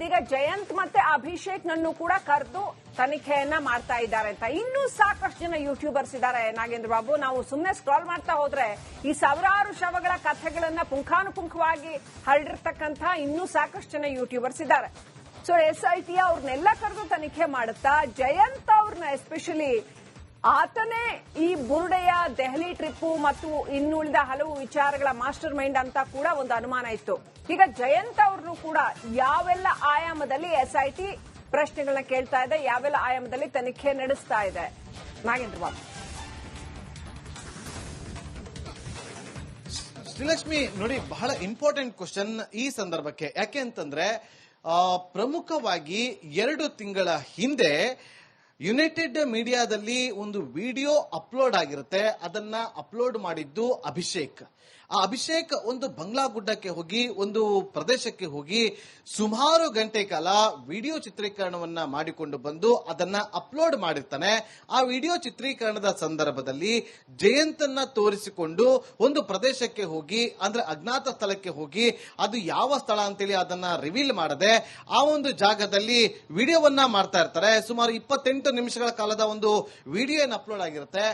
ಇದೀಗ ಜಯಂತ್ ಮತ್ತೆ ಅಭಿಷೇಕ್ ನನ್ನು ಕೂಡ ಕರೆದು ತನಿಖೆಯನ್ನ ಮಾಡ್ತಾ ಇದ್ದಾರೆ ಅಂತ. ಇನ್ನೂ ಸಾಕಷ್ಟು ಜನ ಯೂಟ್ಯೂಬರ್ಸ್ ಇದ್ದಾರೆ ನಾಗೇಂದ್ರ ಬಾಬು. ನಾವು ಸುಮ್ಮನೆ ಸ್ಕ್ರಾಲ್ ಮಾಡ್ತಾ ಹೋದ್ರೆ ಈ ಸಾವಿರಾರು ಶವಗಳ ಕಥೆಗಳನ್ನ ಪುಂಖಾನುಪುಂಖವಾಗಿ ಹರಡಿರ್ತಕ್ಕಂಥ ಇನ್ನೂ ಸಾಕಷ್ಟು ಜನ ಯೂಟ್ಯೂಬರ್ಸ್ ಇದ್ದಾರೆ. ಸೊ ಎಸ್ ಐ ಟಿ ಅವ್ರನ್ನೆಲ್ಲ ಕರೆದು ತನಿಖೆ ಮಾಡುತ್ತಾ ಜಯಂತ್ ಅವ್ರನ್ನ ಎಸ್ಪೆಷಲಿ ಆತನೇ ಈ ಬುರುಡೆಯ ದೆಹಲಿ ಟ್ರಿಪ್ಪು ಮತ್ತು ಇನ್ನುಳಿದ ಹಲವು ವಿಚಾರಗಳ ಮಾಸ್ಟರ್ ಮೈಂಡ್ ಅಂತ ಕೂಡ ಒಂದು ಅನುಮಾನ ಇತ್ತು. ಈಗ ಜಯಂತ್ ಅವ್ರನ್ನು ಕೂಡ ಯಾವೆಲ್ಲ ಆಯಾಮದಲ್ಲಿ ಎಸ್ಐಟಿ ಪ್ರಶ್ನೆಗಳನ್ನ ಕೇಳ್ತಾ ಇದೆ, ಯಾವೆಲ್ಲ ಆಯಾಮದಲ್ಲಿ ತನಿಖೆ ನಡೆಸ್ತಾ ಇದೆ? ನಾಗೇಂದ್ರ ಬಾಬು. ಶ್ರೀಲಕ್ಷ್ಮಿ, ನೋಡಿ, ಬಹಳ ಇಂಪಾರ್ಟೆಂಟ್ ಕ್ವಶನ್ ಈ ಸಂದರ್ಭಕ್ಕೆ. ಯಾಕೆ ಅಂತಂದ್ರೆ ಪ್ರಮುಖವಾಗಿ ಎರಡು ತಿಂಗಳ ಹಿಂದೆ ಯುನೈಟೆಡ್ ಮೀಡಿಯಾದಲ್ಲಿ ಒಂದು ವಿಡಿಯೋ ಅಪ್ಲೋಡ್ ಆಗಿರುತ್ತೆ. ಅದನ್ನ ಅಪ್ಲೋಡ್ ಮಾಡಿದ್ದು ಅಭಿಷೇಕ್. ಆ ಅಭಿಷೇಕ್ ಒಂದು ಬಂಗ್ಲಾ ಗುಡ್ಡಕ್ಕೆ ಹೋಗಿ, ಒಂದು ಪ್ರದೇಶಕ್ಕೆ ಹೋಗಿ ಸುಮಾರು ಗಂಟೆ ಕಾಲ ವಿಡಿಯೋ ಚಿತ್ರೀಕರಣವನ್ನ ಮಾಡಿಕೊಂಡು ಬಂದು ಅದನ್ನ ಅಪ್ಲೋಡ್ ಮಾಡಿರ್ತಾನೆ. ಆ ವಿಡಿಯೋ ಚಿತ್ರೀಕರಣದ ಸಂದರ್ಭದಲ್ಲಿ ಜಯಂತನ್ನ ತೋರಿಸಿಕೊಂಡು ಒಂದು ಪ್ರದೇಶಕ್ಕೆ ಹೋಗಿ, ಅಂದ್ರೆ ಅಜ್ಞಾತ ಸ್ಥಳಕ್ಕೆ ಹೋಗಿ ಅದು ಯಾವ ಸ್ಥಳ ಅಂತೇಳಿ ಅದನ್ನ ರಿವೀಲ್ ಮಾಡದೆ ಆ ಒಂದು ಜಾಗದಲ್ಲಿ ವಿಡಿಯೋವನ್ನ ಮಾಡ್ತಾ ಇರ್ತಾರೆ. ಸುಮಾರು ಇಪ್ಪತ್ತೆಂಟು ನಿಮಿಷಗಳ ಕಾಲದ ಒಂದು ವಿಡಿಯೋ ಏನು ಅಪ್ಲೋಡ್ ಆಗಿರುತ್ತೆ.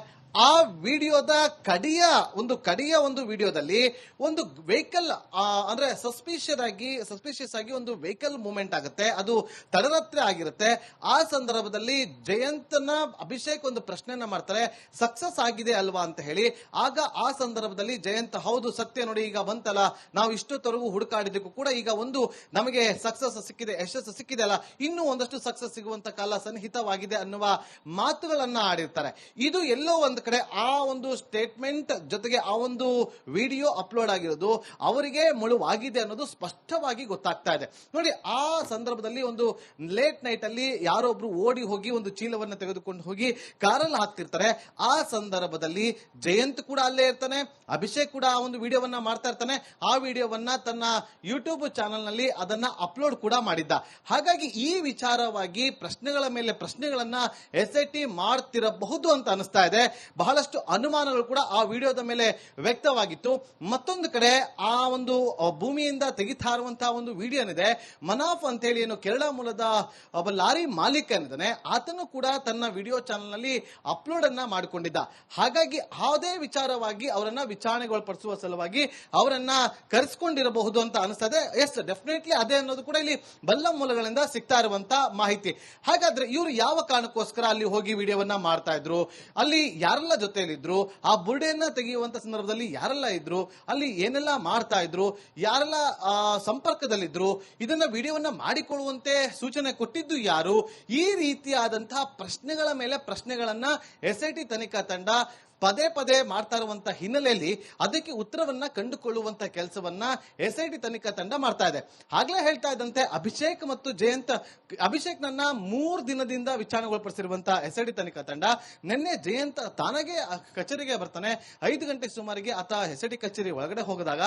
ಆ ವಿಡಿಯೋದ ಕಡೆಯ, ಒಂದು ಕಡೆಯ ಒಂದು ವಿಡಿಯೋದಲ್ಲಿ ಒಂದು ವೆಹಿಕಲ್ ಅಂದ್ರೆ ಸಸ್ಪಿಷಿಯಸ್ ಆಗಿ ಸಸ್ಪಿಷಿಯಸ್ ಆಗಿ ಒಂದು ವೆಹಿಕಲ್ ಮೂವ್ಮೆಂಟ್ ಆಗುತ್ತೆ. ಅದು ತಡರಾತ್ರಿ ಆಗಿರುತ್ತೆ. ಆ ಸಂದರ್ಭದಲ್ಲಿ ಜಯಂತನ ಅಭಿಷೇಕ್ ಒಂದು ಪ್ರಶ್ನೆಯನ್ನ ಮಾಡ್ತಾರೆ. ಸಕ್ಸಸ್ ಆಗಿದೆ ಅಲ್ವಾ ಅಂತ ಹೇಳಿ. ಆಗ ಆ ಸಂದರ್ಭದಲ್ಲಿ ಜಯಂತ್, ಹೌದು, ಸತ್ಯ ನೋಡಿ, ಈಗ ಬಂತಲ್ಲ. ನಾವು ಇಷ್ಟೊತ್ತವರೆಗೂ ಹುಡುಕಾಡಿದಕ್ಕೂ ಕೂಡ ಈಗ ಒಂದು ನಮಗೆ ಸಕ್ಸಸ್ ಸಿಕ್ಕಿದೆ, ಯಶಸ್ಸು ಸಿಕ್ಕಿದೆ ಅಲ್ಲ. ಇನ್ನೂ ಒಂದಷ್ಟು ಸಕ್ಸಸ್ ಸಿಗುವಂತ ಕಾಲ ಸನ್ನಿಹಿತವಾಗಿದೆ ಅನ್ನುವ ಮಾತುಗಳನ್ನ ಆಡಿರ್ತಾರೆ. ಇದು ಎಲ್ಲೋ ಒಂದು ಕಡೆ ಆ ಒಂದು ಸ್ಟೇಟ್ಮೆಂಟ್ ಜೊತೆಗೆ ಆ ಒಂದು ವಿಡಿಯೋ ಅಪ್ಲೋಡ್ ಆಗಿರೋದು, ಅವರಿಗೆ ಮುಳುವಾಗಿದೆ ಅನ್ನೋದು ಸ್ಪಷ್ಟವಾಗಿ ಗೊತ್ತಾಗ್ತಾ ಇದೆ. ನೋಡಿ, ಆ ಸಂದರ್ಭದಲ್ಲಿ ಒಂದು ಲೇಟ್ ನೈಟ್ ಅಲ್ಲಿ ಯಾರೊಬ್ರು ಓಡಿ ಹೋಗಿ ಒಂದು ಚೀಲವನ್ನ ತೆಗೆದುಕೊಂಡು ಹೋಗಿ ಕಾರಲ್ಲಿ ಹಾಕ್ತಿರ್ತಾರೆ. ಆ ಸಂದರ್ಭದಲ್ಲಿ ಜಯಂತ್ ಕೂಡ ಅಲ್ಲೇ ಇರ್ತಾನೆ, ಅಭಿಷೇಕ್ ಕೂಡ ಆ ಒಂದು ವಿಡಿಯೋವನ್ನ ಮಾಡ್ತಾ ಇರ್ತಾನೆ. ಆ ವಿಡಿಯೋವನ್ನ ತನ್ನ ಯೂಟ್ಯೂಬ್ ಚಾನೆಲ್ನಲ್ಲಿ ಅದನ್ನ ಅಪ್ಲೋಡ್ ಕೂಡ ಮಾಡಿದ್ದ. ಹಾಗಾಗಿ ಈ ವಿಚಾರವಾಗಿ ಪ್ರಶ್ನೆಗಳ ಮೇಲೆ ಪ್ರಶ್ನೆಗಳನ್ನ ಎಸ್ ಐ ಟಿ ಮಾಡ್ತಿರಬಹುದು ಅಂತ ಅನಿಸ್ತಾ ಇದೆ. ಬಹಳಷ್ಟು ಅನುಮಾನಗಳು ಕೂಡ ಆ ವಿಡಿಯೋದ ಮೇಲೆ ವ್ಯಕ್ತವಾಗಿತ್ತು. ಮತ್ತೊಂದು ಕಡೆ ಆ ಒಂದು ಭೂಮಿಯಿಂದ ತೆಗಿತಾ ಇರುವಂತಹ ಒಂದು ವಿಡಿಯೋ ಏನಿದೆ ಮನಾಫ್ ಅಂತ ಹೇಳಿ ಏನು ಕೇರಳ ಮೂಲದ ಒಬ್ಬ ಲಾರಿ ಮಾಲೀಕ ಏನಿದ್ದಾನೆ ಆತನು ಕೂಡ ತನ್ನ ವಿಡಿಯೋ ಚಾನೆಲ್ನಲ್ಲಿ ಅಪ್ಲೋಡ್ ಅನ್ನ ಮಾಡಿಕೊಂಡಿದ್ದ. ಹಾಗಾಗಿ ಯಾವುದೇ ವಿಚಾರವಾಗಿ ಅವರನ್ನ ವಿಚಾರಣೆಗೊಳಪಡಿಸುವ ಸಲುವಾಗಿ ಅವರನ್ನ ಕರೆಸ್ಕೊಂಡಿರಬಹುದು ಅಂತ ಅನಿಸ್ತದೆ. ಎಸ್, ಡೆಫಿನೆಟ್ಲಿ ಅದೇ ಅನ್ನೋದು ಕೂಡ ಇಲ್ಲಿ ಬಲ್ಲ ಮೂಲಗಳಿಂದ ಸಿಗ್ತಾ ಇರುವಂತಹ ಮಾಹಿತಿ. ಹಾಗಾದ್ರೆ ಇವರು ಯಾವ ಕಾರಣಕ್ಕೋಸ್ಕರ ಅಲ್ಲಿ ಹೋಗಿ ವಿಡಿಯೋವನ್ನ ಮಾಡ್ತಾ ಇದ್ರು? ಅಲ್ಲಿ ಯಾರೆಲ್ಲ ಜೊತೆಯಲ್ಲಿದ್ರು, ಆ ಬುರುಡೆಯನ್ನ ತೆಗೆಯುವಂತ ಸಂದರ್ಭದಲ್ಲಿ ಯಾರೆಲ್ಲ ಇದ್ರು, ಅಲ್ಲಿ ಏನೆಲ್ಲ ಮಾಡ್ತಾ ಇದ್ರು, ಯಾರೆಲ್ಲ ಸಂಪರ್ಕದಲ್ಲಿದ್ರು, ಇದನ್ನ ವಿಡಿಯೋವನ್ನ ಮಾಡಿಕೊಳ್ಳುವಂತೆ ಸೂಚನೆ ಕೊಟ್ಟಿದ್ದು ಯಾರು? ಈ ರೀತಿಯಾದಂತಹ ಪ್ರಶ್ನೆಗಳ ಮೇಲೆ ಪ್ರಶ್ನೆಗಳನ್ನ ಎಸ್ ಐ ಟಿ ತನಿಖಾ ತಂಡ ಪದೇ ಪದೇ ಮಾಡ್ತಾ ಇರುವಂತಹ ಹಿನ್ನೆಲೆಯಲ್ಲಿ ಅದಕ್ಕೆ ಉತ್ತರವನ್ನ ಕಂಡುಕೊಳ್ಳುವಂತ ಕೆಲಸವನ್ನ ಎಸ್ ಐ ಟಿ ತನಿಖಾ ತಂಡ ಮಾಡ್ತಾ ಇದೆ. ಆಗ್ಲೇ ಹೇಳ್ತಾ ಇದ್ದಂತೆ ಅಭಿಷೇಕ್ ಮತ್ತು ಜಯಂತ್ ಅಭಿಷೇಕ್ ನನ್ನ ಮೂರು ದಿನದಿಂದ ವಿಚಾರಣೆಗೊಳಪಡಿಸಿರುವಂತಹ ಎಸ್ ಐ ಟಿ ತನಿಖಾ ತಂಡ ನಿನ್ನೆ ಜಯಂತ್ ತಾನಾಗೆ ಕಚೇರಿಗೆ ಬರ್ತಾನೆ. ಐದು ಗಂಟೆ ಸುಮಾರಿಗೆ ಆತ ಎಸ್ ಐ ಕಚೇರಿ ಒಳಗಡೆ ಹೋಗಿದಾಗ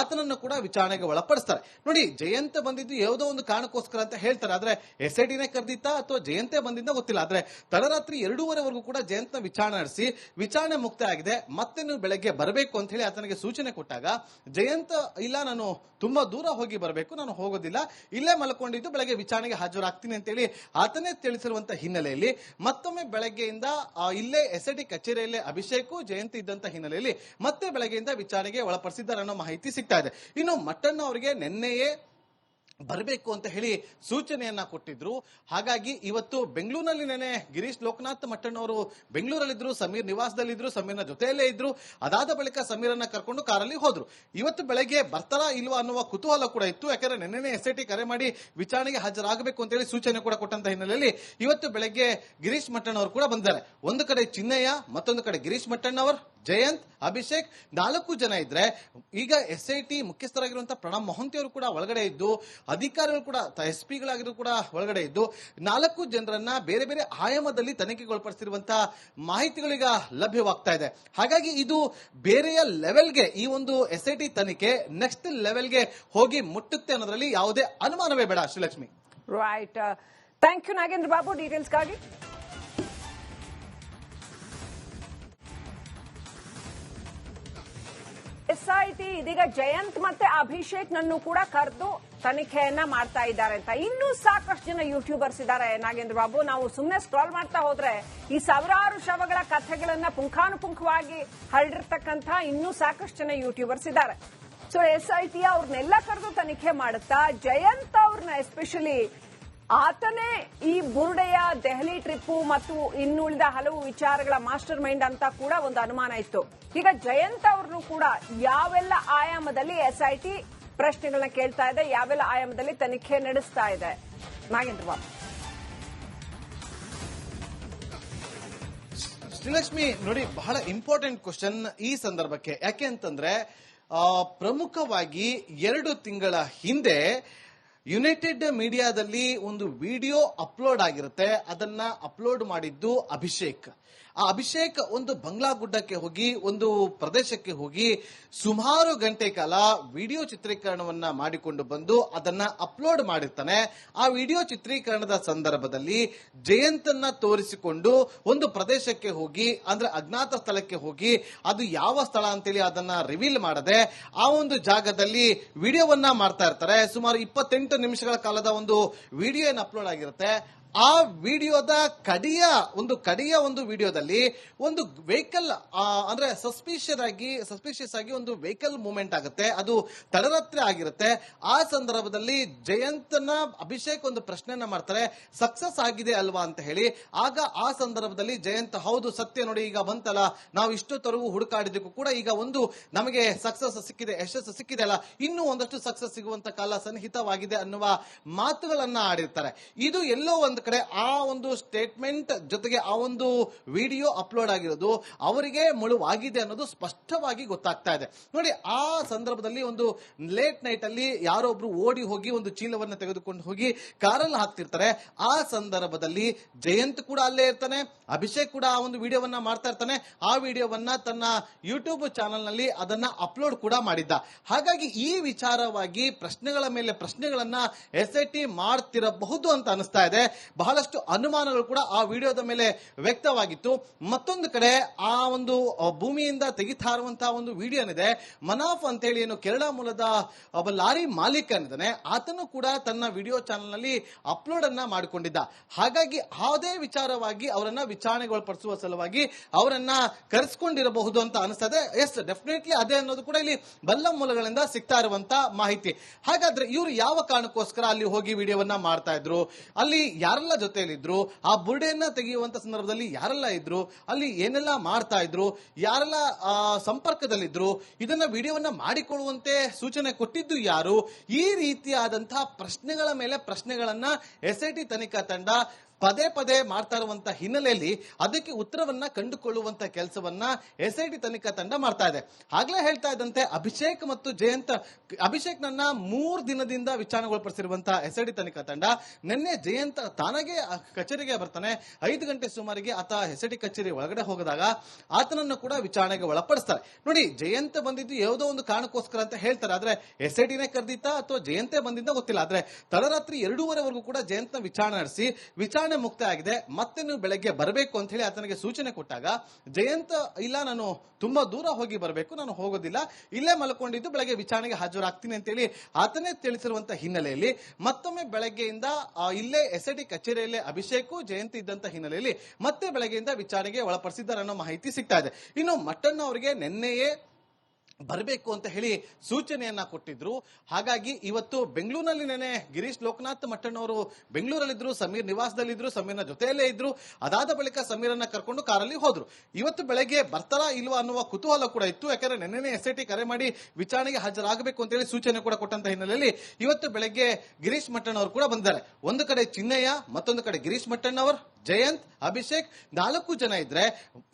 ಆತನನ್ನು ಕೂಡ ವಿಚಾರಣೆಗೆ ಒಳಪಡಿಸ್ತಾರೆ. ನೋಡಿ, ಜಯಂತ ಬಂದಿದ್ದು ಯಾವುದೋ ಒಂದು ಕಾರಣಕ್ಕೋಸ್ಕರ ಅಂತ ಹೇಳ್ತಾರೆ. ಆದ್ರೆ ಎಸ್ ಐ ಟಿನೇ ಕರೆದಿತ್ತ ಅಥವಾ ಜಯಂತೆ ಬಂದಿದ್ದ ಗೊತ್ತಿಲ್ಲ. ಆದ್ರೆ ತಡರಾತ್ರಿ ಎರಡೂವರೆವರೆಗೂ ಕೂಡ ಜಯಂತ್ನ ವಿಚಾರಣೆ ನಡೆಸಿ, ವಿಚಾರಣೆ ಮುಕ್ತಾಯ ಆಗಿದೆ ಮತ್ತೆ ನೀವು ಬೆಳಗ್ಗೆ ಬರಬೇಕು ಅಂತ ಹೇಳಿ ಆತನಿಗೆ ಸೂಚನೆ ಕೊಟ್ಟಾಗ, ಜಯಂತ್, ಇಲ್ಲ, ನಾನು ತುಂಬಾ ದೂರ ಹೋಗಿ ಬರಬೇಕು, ನಾನು ಹೋಗೋದಿಲ್ಲ, ಇಲ್ಲೇ ಮಲ್ಕೊಂಡಿದ್ದು ಬೆಳಗ್ಗೆ ವಿಚಾರಣೆಗೆ ಹಾಜರಾಗ್ತೀನಿ ಅಂತೇಳಿ ಆತನೇ ತಿಳಿಸಿರುವಂತ ಹಿನ್ನೆಲೆಯಲ್ಲಿ, ಮತ್ತೊಮ್ಮೆ ಬೆಳಗ್ಗೆಯಿಂದ ಇಲ್ಲೇ ಎಸ್ ಡಿ ಕಚೇರಿಯಲ್ಲೇ ಅಭಿಷೇಕು, ಜಯಂತಿ ಇದ್ದಂತ ಹಿನ್ನೆಲೆಯಲ್ಲಿ ಮತ್ತೆ ಬೆಳಗ್ಗೆಯಿಂದ ವಿಚಾರಣೆಗೆ ಒಳಪಡಿಸಿದ್ದಾರೆ ಅನ್ನೋ ಮಾಹಿತಿ ಸಿಗ್ತಾ ಇದೆ. ಇನ್ನು ಮಟ್ಟಣ್ಣ ಅವರಿಗೆ ನಿನ್ನೆಯೇ ಬರಬೇಕು ಅಂತ ಹೇಳಿ ಸೂಚನೆಯನ್ನ ಕೊಟ್ಟಿದ್ರು. ಹಾಗಾಗಿ ಇವತ್ತು ಬೆಂಗಳೂರಿನಲ್ಲಿ ನೆನೆ ಗಿರೀಶ್ ಲೋಕನಾಥ್ ಮಟ್ಟಣ್ಣವರು ಬೆಂಗಳೂರಲ್ಲಿದ್ರು, ಸಮೀರ್ ನಿವಾಸದಲ್ಲಿದ್ರು, ಸಮೀರ್ನ ಜೊತೆಯಲ್ಲೇ ಇದ್ರು. ಅದಾದ ಬಳಿಕ ಸಮೀರನ್ನ ಕರ್ಕೊಂಡು ಕಾರಲ್ಲಿ ಹೋದ್ರು. ಇವತ್ತು ಬೆಳಗ್ಗೆ ಬರ್ತಾರಾ ಇಲ್ವಾ ಅನ್ನುವ ಕುತೂಹಲ ಕೂಡ ಇತ್ತು. ಯಾಕಂದ್ರೆ ನೆನ್ನೆನೆ ಎಸ್ ಟಿ ಕರೆ ಮಾಡಿ ವಿಚಾರಣೆಗೆ ಹಾಜರಾಗಬೇಕು ಅಂತ ಹೇಳಿ ಸೂಚನೆ ಕೂಡ ಕೊಟ್ಟಂತ ಹಿನ್ನೆಲೆಯಲ್ಲಿ ಇವತ್ತು ಬೆಳಗ್ಗೆ ಗಿರೀಶ್ ಮಟ್ಟಣ್ಣವರು ಕೂಡ ಬಂದಿದ್ದಾರೆ. ಒಂದು ಕಡೆ ಚಿನ್ನಯ್ಯ ಮತ್ತೊಂದು ಕಡೆ ಗಿರೀಶ್ ಮಟ್ಟಣ್ಣವರ್? ಜಯಂತ್, ಅಭಿಷೇಕ್, ನಾಲ್ಕು ಜನ ಇದ್ರೆ ಈಗ ಎಸ್ ಐ ಟಿ ಮುಖ್ಯಸ್ಥರಾಗಿರುವಂತಹ ಪ್ರಣಬ್ ಮೊಹಂತಿ ಅವರು ಕೂಡ ಒಳಗಡೆ ಇದ್ದು, ಅಧಿಕಾರಿಗಳು ಕೂಡ ಎಸ್ ಪಿಗಳಾಗಿದ್ರು ಕೂಡ ಒಳಗಡೆ ಇದ್ದು, ನಾಲ್ಕು ಜನರನ್ನ ಬೇರೆ ಬೇರೆ ಆಯಾಮದಲ್ಲಿ ತನಿಖೆಗೊಳಪಡಿಸಿರುವಂತಹ ಮಾಹಿತಿಗಳೀಗ ಲಭ್ಯವಾಗ್ತಾ ಇದೆ. ಹಾಗಾಗಿ ಇದು ಬೇರೆಯ ಲೆವೆಲ್ಗೆ, ಈ ಒಂದು ಎಸ್ ಐ ಟಿ ತನಿಖೆ ನೆಕ್ಸ್ಟ್ ಲೆವೆಲ್ಗೆ ಹೋಗಿ ಮುಟ್ಟುತ್ತೆ ಅನ್ನೋದ್ರಲ್ಲಿ ಯಾವುದೇ ಅನುಮಾನವೇ ಬೇಡ, Srilakshmi. Right thank you Nagendra Babu. ಡೀಟೇಲ್ಸ್ಗಾಗಿ SIT ಇದೀಗ ಜಯಂತ್ ಮತ್ತೆ ಅಭಿಷೇಕ್ ನನ್ನು ಕೂಡ ಕರೆದು ತನಿಖೆಯನ್ನ ಮಾಡ್ತಾ ಇದ್ದಾರೆ ಅಂತ. ಇನ್ನೂ ಸಾಕಷ್ಟು ಜನ ಯೂಟ್ಯೂಬರ್ಸ್ ಇದ್ದಾರೆ ನಾಗೇಂದ್ರ ಬಾಬು. ನಾವು ಸುಮ್ಮನೆ ಸ್ಕ್ರಾಲ್ ಮಾಡ್ತಾ ಹೋದ್ರೆ ಈ ಸಾವಿರಾರು ಶವಗಳ ಕಥೆಗಳನ್ನ ಪುಂಖಾನುಪುಂಖವಾಗಿ ಹರಡಿರ್ತಕ್ಕಂಥ ಇನ್ನೂ ಸಾಕಷ್ಟು ಜನ ಯೂಟ್ಯೂಬರ್ಸ್ ಇದ್ದಾರೆ. ಸೊ ಎಸ್ಐಟಿ ಅವ್ರನ್ನೆಲ್ಲ ಕರೆದು ತನಿಖೆ ಮಾಡುತ್ತಾ ಜಯಂತ್ ಅವ್ರನ್ನ ಎಸ್ಪೆಷಲಿ ಆತನೇ ಈ ಬುರುಡೆಯ ದೆಹಲಿ ಟ್ರಿಪ್ಪು ಮತ್ತು ಇನ್ನುಳಿದ ಹಲವು ವಿಚಾರಗಳ ಮಾಸ್ಟರ್ ಮೈಂಡ್ ಅಂತ ಕೂಡ ಒಂದು ಅನುಮಾನ ಇತ್ತು. ಈಗ ಜಯಂತ್ ಅವ್ರನ್ನು ಕೂಡ ಯಾವೆಲ್ಲ ಆಯಾಮದಲ್ಲಿ ಎಸ್ಐಟಿ ಪ್ರಶ್ನೆಗಳನ್ನ ಕೇಳ್ತಾ ಇದೆ, ಯಾವೆಲ್ಲ ಆಯಾಮದಲ್ಲಿ ತನಿಖೆ ನಡೆಸ್ತಾ ಇದೆ? ನಾಗೇಂದ್ರ ಶ್ರೀಲಕ್ಷ್ಮಿ, ನೋಡಿ, ಬಹಳ ಇಂಪಾರ್ಟೆಂಟ್ ಕ್ವಶನ್ ಈ ಸಂದರ್ಭಕ್ಕೆ. ಯಾಕೆ ಅಂತಂದ್ರೆ ಪ್ರಮುಖವಾಗಿ ಎರಡು ತಿಂಗಳ ಹಿಂದೆ ಯುನೈಟೆಡ್ ಮೀಡಿಯಾದಲ್ಲಿ ಒಂದು ವಿಡಿಯೋ ಅಪ್ಲೋಡ್ ಆಗಿರುತ್ತೆ. ಅದನ್ನ ಅಪ್ಲೋಡ್ ಮಾಡಿದ್ದು ಅಭಿಷೇಕ್. ಆ ಅಭಿಷೇಕ್ ಒಂದು ಬಂಗ್ಲಾ ಗುಡ್ಡಕ್ಕೆ ಹೋಗಿ, ಒಂದು ಪ್ರದೇಶಕ್ಕೆ ಹೋಗಿ ಸುಮಾರು ಗಂಟೆ ಕಾಲ ವಿಡಿಯೋ ಚಿತ್ರೀಕರಣವನ್ನ ಮಾಡಿಕೊಂಡು ಬಂದು ಅದನ್ನ ಅಪ್ಲೋಡ್ ಮಾಡಿರ್ತಾನೆ. ಆ ವಿಡಿಯೋ ಚಿತ್ರೀಕರಣದ ಸಂದರ್ಭದಲ್ಲಿ ಜಯಂತನ್ನ ತೋರಿಸಿಕೊಂಡು ಒಂದು ಪ್ರದೇಶಕ್ಕೆ ಹೋಗಿ, ಅಂದ್ರೆ ಅಜ್ಞಾತ ಸ್ಥಳಕ್ಕೆ ಹೋಗಿ ಅದು ಯಾವ ಸ್ಥಳ ಅಂತೇಳಿ ಅದನ್ನ ರಿವೀಲ್ ಮಾಡದೆ ಆ ಒಂದು ಜಾಗದಲ್ಲಿ ವಿಡಿಯೋವನ್ನ ಮಾಡ್ತಾ ಇರ್ತಾರೆ. ಸುಮಾರು ಇಪ್ಪತ್ತೆಂಟು ನಿಮಿಷಗಳ ಕಾಲದ ಒಂದು ವಿಡಿಯೋ ಏನು ಅಪ್ಲೋಡ್ ಆಗಿರುತ್ತೆ ಆ ವಿಡಿಯೋದ ಕಡೆಯ, ಒಂದು ಕಡೆಯ ಒಂದು ವಿಡಿಯೋದಲ್ಲಿ ಒಂದು ವೆಹಿಕಲ್ ಅಂದ್ರೆ ಸಸ್ಪಿಷಿಯಸ್ ಆಗಿ ಸಸ್ಪಿಷಿಯಸ್ ಆಗಿ ಒಂದು ವೆಹಿಕಲ್ ಮೂವ್ಮೆಂಟ್ ಆಗುತ್ತೆ. ಅದು ತಡರಾತ್ರಿ ಆಗಿರುತ್ತೆ. ಆ ಸಂದರ್ಭದಲ್ಲಿ ಜಯಂತನ ಅಭಿಷೇಕ್ ಒಂದು ಪ್ರಶ್ನೆಯನ್ನ ಮಾಡ್ತಾರೆ. ಸಕ್ಸಸ್ ಆಗಿದೆ ಅಲ್ವಾ ಅಂತ ಹೇಳಿ. ಆಗ ಆ ಸಂದರ್ಭದಲ್ಲಿ ಜಯಂತ್, ಹೌದು ಸತ್ಯ ನೋಡಿ, ಈಗ ಬಂತಲ್ಲ, ನಾವು ಇಷ್ಟು ತರವು ಹುಡುಕಾಡಿದಕ್ಕೂ ಕೂಡ ಈಗ ಒಂದು ನಮಗೆ ಸಕ್ಸಸ್ ಸಿಕ್ಕಿದೆ, ಯಶಸ್ಸು ಸಿಕ್ಕಿದೆ ಅಲ್ಲ, ಇನ್ನೂ ಒಂದಷ್ಟು ಸಕ್ಸಸ್ ಸಿಗುವಂತ ಕಾಲ ಸನ್ನಿಹಿತವಾಗಿದೆ ಅನ್ನುವ ಮಾತುಗಳನ್ನ ಆಡಿರ್ತಾರೆ. ಇದು ಎಲ್ಲೋ ಒಂದು ಕಡೆ ಆ ಒಂದು ಸ್ಟೇಟ್ಮೆಂಟ್ ಜೊತೆಗೆ ಆ ಒಂದು ವಿಡಿಯೋ ಅಪ್ಲೋಡ್ ಆಗಿರೋದು ಅವರಿಗೆ ಮುಳುವಾಗಿದೆ ಅನ್ನೋದು ಸ್ಪಷ್ಟವಾಗಿ ಗೊತ್ತಾಗ್ತಾ ಇದೆ. ನೋಡಿ, ಆ ಸಂದರ್ಭದಲ್ಲಿ ಒಂದು ಲೇಟ್ ನೈಟ್ ಅಲ್ಲಿ ಯಾರೋ ಒಬ್ರು ಓಡಿ ಹೋಗಿ ಒಂದು ಚೀಲವನ್ನ ತೆಗೆದುಕೊಂಡು ಹೋಗಿ ಕಾರಲ್ಲಿ ಹಾಕ್ತಿರ್ತಾರೆ. ಆ ಸಂದರ್ಭದಲ್ಲಿ ಜಯಂತ್ ಕೂಡ ಅಲ್ಲೇ ಇರ್ತಾನೆ, ಅಭಿಷೇಕ್ ಕೂಡ ಆ ಒಂದು ವಿಡಿಯೋವನ್ನ ಮಾಡ್ತಾ ಇರ್ತಾನೆ. ಆ ವಿಡಿಯೋವನ್ನ ತನ್ನ ಯೂಟ್ಯೂಬ್ ಚಾನೆಲ್ನಲ್ಲಿ ಅದನ್ನ ಅಪ್ಲೋಡ್ ಕೂಡ ಮಾಡಿದ್ದ. ಹಾಗಾಗಿ ಈ ವಿಚಾರವಾಗಿ ಪ್ರಶ್ನೆಗಳ ಮೇಲೆ ಪ್ರಶ್ನೆಗಳನ್ನ ಎಸ್ ಐ ಟಿ ಮಾಡ್ತಿರಬಹುದು ಅಂತ ಅನಿಸ್ತಾ ಇದೆ. ಬಹಳಷ್ಟು ಅನುಮಾನಗಳು ಕೂಡ ಆ ವಿಡಿಯೋದ ಮೇಲೆ ವ್ಯಕ್ತವಾಗಿತ್ತು. ಮತ್ತೊಂದು ಕಡೆ ಆ ಒಂದು ಭೂಮಿಯಿಂದ ತೆಗಿತಾ ಇರುವಂತಹ ಒಂದು ವಿಡಿಯೋ ಏನಿದೆ, ಮನಾಫ್ ಅಂತೇಳಿ ಏನು ಕೇರಳ ಮೂಲದ ಒಬ್ಬ ಲಾರಿ ಮಾಲೀಕನಿದ್ದಾನೆ ಆತನು ಕೂಡ ತನ್ನ ವಿಡಿಯೋ ಚಾನೆಲ್ನಲ್ಲಿ ಅಪ್ಲೋಡ್ ಅನ್ನ ಮಾಡಿಕೊಂಡಿದ್ದ. ಹಾಗಾಗಿ ಯಾವುದೇ ವಿಚಾರವಾಗಿ ಅವರನ್ನ ವಿಚಾರಣೆಗೊಳಪಡಿಸುವ ಸಲುವಾಗಿ ಅವರನ್ನ ಕರೆಸ್ಕೊಂಡಿರಬಹುದು ಅಂತ ಅನಿಸ್ತದೆ. ಎಸ್ ಡೆಫಿನೆಟ್ಲಿ ಅದೇ ಅನ್ನೋದು ಕೂಡ ಇಲ್ಲಿ ಬಲ್ಲ ಮೂಲಗಳಿಂದ ಸಿಗ್ತಾ ಇರುವಂತ ಮಾಹಿತಿ. ಹಾಗಾದ್ರೆ ಇವರು ಯಾವ ಕಾರಣಕ್ಕೋಸ್ಕರ ಅಲ್ಲಿ ಹೋಗಿ ವಿಡಿಯೋವನ್ನ ಮಾಡ್ತಾ ಇದ್ರು? ಅಲ್ಲಿ ಯಾರೆಲ್ಲ ಜೊತೆಯಲ್ಲಿದ್ರು, ಆ ಬುರುಡೆಯನ್ನ ತೆಗೆಯುವಂತ ಸಂದರ್ಭದಲ್ಲಿ ಯಾರೆಲ್ಲ ಇದ್ರು, ಅಲ್ಲಿ ಏನೆಲ್ಲ ಮಾಡ್ತಾ ಇದ್ರು, ಯಾರೆಲ್ಲ ಸಂಪರ್ಕದಲ್ಲಿದ್ರು, ಇದನ್ನ ವಿಡಿಯೋವನ್ನ ಮಾಡಿಕೊಳ್ಳುವಂತೆ ಸೂಚನೆ ಕೊಟ್ಟಿದ್ದು ಯಾರು? ಈ ರೀತಿಯಾದಂತಹ ಪ್ರಶ್ನೆಗಳ ಮೇಲೆ ಪ್ರಶ್ನೆಗಳನ್ನ ಎಸ್ ಐ ಟಿ ತನಿಖಾ ತಂಡ ಪದೇ ಪದೇ ಮಾಡ್ತಾ ಇರುವಂತ ಹಿನ್ನೆಲೆಯಲ್ಲಿ ಅದಕ್ಕೆ ಉತ್ತರವನ್ನ ಕಂಡುಕೊಳ್ಳುವಂತ ಕೆಲಸವನ್ನ ಎಸ್ ಐ ಟಿ ತನಿಖಾ ತಂಡ ಮಾಡ್ತಾ ಇದೆ. ಆಗ್ಲೇ ಹೇಳ್ತಾ ಇದ್ದಂತೆ ಅಭಿಷೇಕ್ ಮತ್ತು ಜಯಂತ ಅಭಿಷೇಕ್ ನನ್ನ ಮೂರು ದಿನದಿಂದ ವಿಚಾರಣೆಗೊಳಪಡಿಸಿರುವಂತಹ ಎಸ್ ಐ ಟಿ ತನಿಖಾ ತಂಡ ನಿನ್ನೆ ಜಯಂತ ತಾನಾಗೆ ಕಚೇರಿಗೆ ಬರ್ತಾನೆ. ಐದು ಗಂಟೆ ಸುಮಾರಿಗೆ ಆತ ಎಸ್ ಐ ಕಚೇರಿ ಒಳಗಡೆ ಹೋಗದಾಗ ಆತನನ್ನು ಕೂಡ ವಿಚಾರಣೆಗೆ ಒಳಪಡಿಸ್ತಾರೆ. ನೋಡಿ, ಜಯಂತ ಬಂದಿದ್ದು ಯಾವುದೋ ಒಂದು ಕಾರಣಕ್ಕೋಸ್ಕರ ಅಂತ ಹೇಳ್ತಾರೆ. ಆದ್ರೆ ಎಸ್ ಐ ಟಿನೇ ಅಥವಾ ಜಯಂತೆ ಬಂದಿದ್ದ ಗೊತ್ತಿಲ್ಲ. ಆದ್ರೆ ತಡರಾತ್ರಿ ಎರಡೂವರೆವರೆಗೂ ಕೂಡ ಜಯಂತ್ನ ವಿಚಾರಣೆ ನಡೆಸಿ, ವಿಚಾರಣೆ ಮುಕ್ತಾಯ ಆಗಿದೆ, ಮತ್ತೆ ನೀವು ಬೆಳಗ್ಗೆ ಬರಬೇಕು ಅಂತ ಹೇಳಿ ಆತನಿಗೆ ಸೂಚನೆ ಕೊಟ್ಟಾಗ, ಜಯಂತ್, ಇಲ್ಲ, ನಾನು ತುಂಬಾ ದೂರ ಹೋಗಿ ಬರಬೇಕು, ನಾನು ಹೋಗೋದಿಲ್ಲ, ಇಲ್ಲೇ ಮಲ್ಕೊಂಡಿದ್ದು ಬೆಳಗ್ಗೆ ವಿಚಾರಣೆಗೆ ಹಾಜರಾಗ್ತೀನಿ ಅಂತೇಳಿ ಆತನೇ ತಿಳಿಸಿರುವಂತ ಹಿನ್ನೆಲೆಯಲ್ಲಿ, ಮತ್ತೊಮ್ಮೆ ಬೆಳಗ್ಗೆಯಿಂದ ಇಲ್ಲೇ ಎಸ್ ಟಿ ಕಚೇರಿಯಲ್ಲೇ ಅಭಿಷೇಕು, ಜಯಂತಿ ಇದ್ದಂತ ಹಿನ್ನೆಲೆಯಲ್ಲಿ ಮತ್ತೆ ಬೆಳಗ್ಗೆಯಿಂದ ವಿಚಾರಣೆಗೆ ಒಳಪಡಿಸಿದ್ದಾರೆ ಅನ್ನೋ ಮಾಹಿತಿ ಸಿಗ್ತಾ ಇದೆ. ಇನ್ನು ಮಟ್ಟಣ್ಣ ಅವರಿಗೆ ನಿನ್ನೆಯೇ ಬರಬೇಕು ಅಂತ ಹೇಳಿ ಸೂಚನೆಯನ್ನ ಕೊಟ್ಟಿದ್ರು. ಹಾಗಾಗಿ ಇವತ್ತು ಬೆಂಗಳೂರಿನಲ್ಲಿ ನೆನೆ ಗಿರೀಶ್ ಲೋಕನಾಥ್ ಮಟ್ಟಣ್ಣವರು ಬೆಂಗಳೂರಲ್ಲಿದ್ರು, ಸಮೀರ್ ನಿವಾಸದಲ್ಲಿದ್ರು, ಸಮೀರ್ನ ಜೊತೆಯಲ್ಲೇ ಇದ್ರು. ಅದಾದ ಬಳಿಕ ಸಮೀರನ್ನ ಕರ್ಕೊಂಡು ಕಾರಲ್ಲಿ ಹೋದ್ರು. ಇವತ್ತು ಬೆಳಗ್ಗೆ ಬರ್ತಾರಾ ಇಲ್ವಾ ಅನ್ನುವ ಕುತೂಹಲ ಕೂಡ ಇತ್ತು. ಯಾಕಂದ್ರೆ ನೆನ್ನೆನೆ ಎಸ್ ಐ ಟಿ ಕರೆ ಮಾಡಿ ವಿಚಾರಣೆಗೆ ಹಾಜರಾಗಬೇಕು ಅಂತ ಹೇಳಿ ಸೂಚನೆ ಕೂಡ ಕೊಟ್ಟಂತ ಹಿನ್ನೆಲೆಯಲ್ಲಿ ಇವತ್ತು ಬೆಳಗ್ಗೆ ಗಿರೀಶ್ ಮಟ್ಟಣ್ಣವರು ಕೂಡ ಬಂದಿದ್ದಾರೆ. ಒಂದು ಕಡೆ ಚಿನ್ನಯ್ಯ ಮತ್ತೊಂದು ಕಡೆ ಗಿರೀಶ್ ಮಟ್ಟಣ್ಣವರ್? ಜಯಂತ್, ಅಭಿಷೇಕ್, ನಾಲ್ಕು ಜನ ಇದ್ರೆ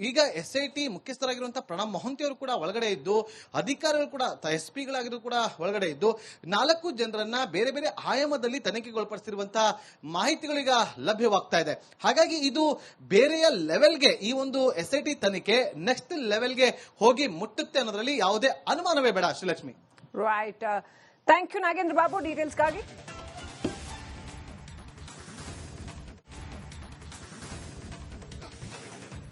ಈಗ ಎಸ್ ಐ ಟಿ ಮುಖ್ಯಸ್ಥರಾಗಿರುವಂತಹ ಪ್ರಣಬ್ ಮೊಹಂತಿ ಅವರು ಕೂಡ ಒಳಗಡೆ ಇದ್ದು, ಅಧಿಕಾರಿಗಳು ಕೂಡ ಎಸ್ ಕೂಡ ಒಳಗಡೆ ಇದ್ದು, ನಾಲ್ಕು ಜನರನ್ನ ಬೇರೆ ಬೇರೆ ಆಯಾಮದಲ್ಲಿ ತನಿಖೆಗೊಳಪಡಿಸಿರುವಂತಹ ಮಾಹಿತಿಗಳೀಗ ಲಭ್ಯವಾಗ್ತಾ ಇದೆ. ಹಾಗಾಗಿ ಇದು ಬೇರೆಯ ಲೆವೆಲ್ಗೆ, ಈ ಒಂದು ಎಸ್ ಐ ಟಿ ತನಿಖೆ ನೆಕ್ಸ್ಟ್ ಲೆವೆಲ್ಗೆ ಹೋಗಿ ಮುಟ್ಟುತ್ತೆ ಅನ್ನೋದ್ರಲ್ಲಿ ಯಾವುದೇ ಅನುಮಾನವೇ ಬೇಡ, Srilakshmi. Right thank you Nagendra Babu. ಡೀಟೇಲ್ಸ್ಗಾಗಿ